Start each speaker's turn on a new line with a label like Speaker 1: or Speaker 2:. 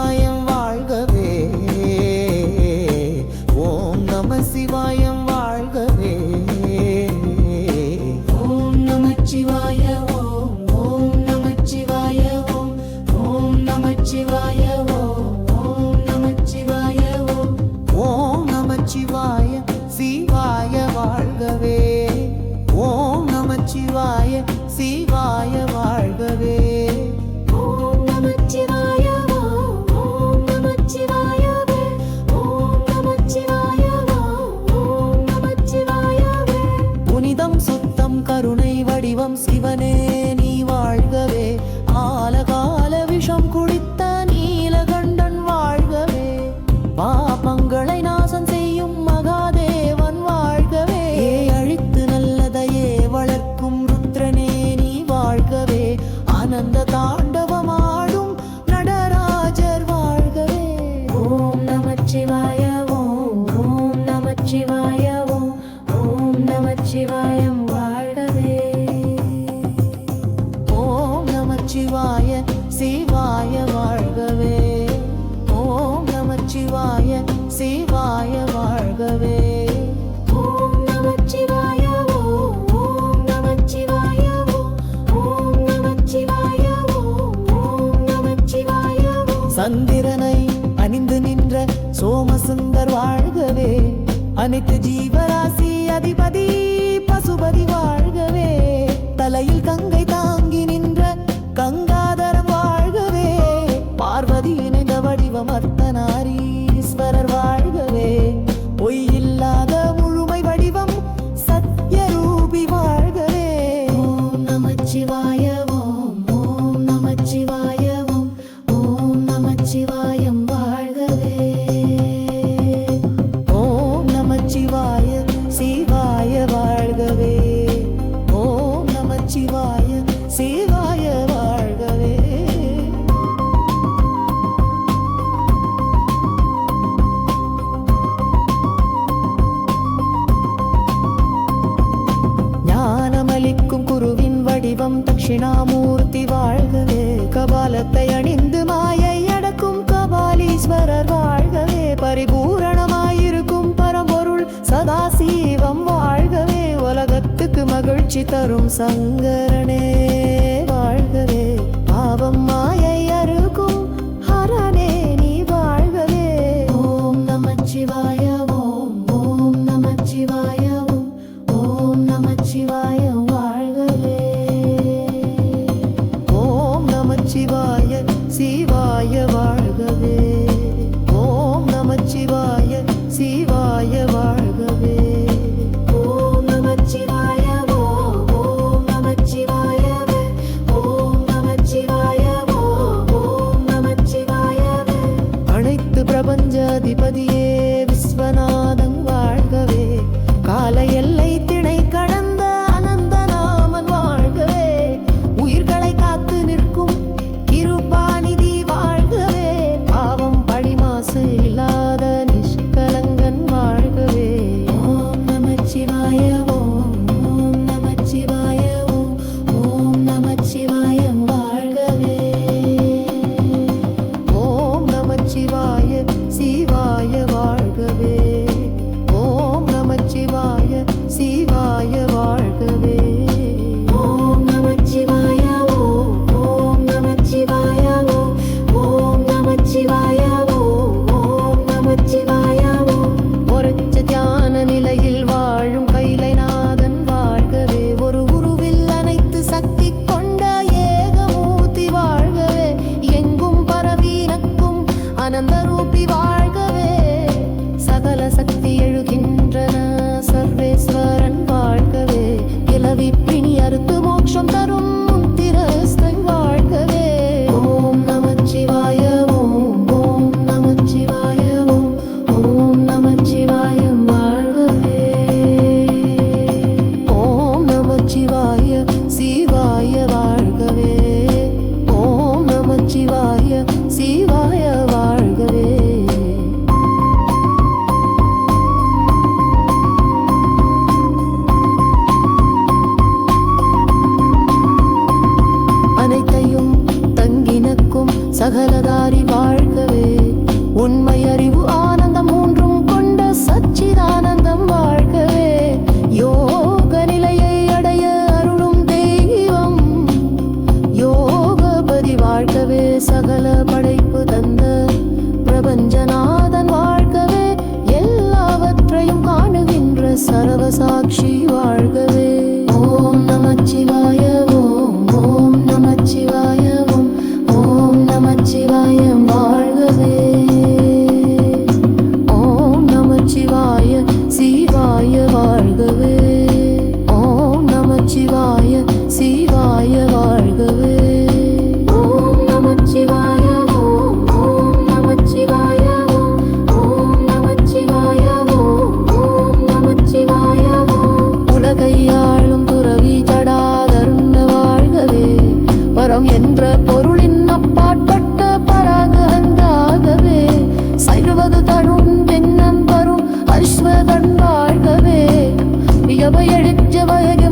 Speaker 1: சிவாயம் வாழ்கவே.
Speaker 2: ஓம் நம சிவாயம் வாழ்கவே. ஓம் நம சிவாய ஓம்.
Speaker 1: ஓம் நம சிவாய ஓம். ஓம் நம சிவாய ஓம். ஓம் நம சிவாய ஓம். ஓம் நம சிவாய சிவாய வாழ்கவே.
Speaker 2: ஓம் நம சிவாய சிவ நமச்சிவாய
Speaker 1: சிவாய வாழ்கவே. ஓம் நமச்சிவாய சிவாய வாழ்கவே.
Speaker 2: ஓம் நமச்சிவாய ஓம் நமச்சிவாய ஓம் நமச்சிவாய ஓம் நமச்சிவாய
Speaker 1: சந்திரனை அணிந்து நின்ற சோமசுந்தர் வாழ்கவே. அனைத்து ஜீவராசி அதிபதி பசுபதி வாழ்கவே. தலையில் கங்கை தட்சிணாமூர்த்தி வாழ்கவே கபாலத்தை அணிந்து மாயை அடக்கும் கபாலீஸ்வரர் வாழ்கவே பரிபூரணமாயிருக்கும் பரம்பொருள் சதாசீவம் வாழ்கவே உலகத்துக்கு மகிழ்ச்சி தரும் சங்கரனே. அதிபதியே அஞ்சநாதன் வாழ்கவே எல்லாவற்றையும் காணுகின்ற சரவசாட்சி வாழ் என்ற பொருளின் அப்பாற்பட்ட பராகந்தாகவே சைருவது தரும்
Speaker 2: பெண்ணம் வரும் அஸ்வதன் வாழ்கவே
Speaker 1: வியவையெழுச்ச வயகம்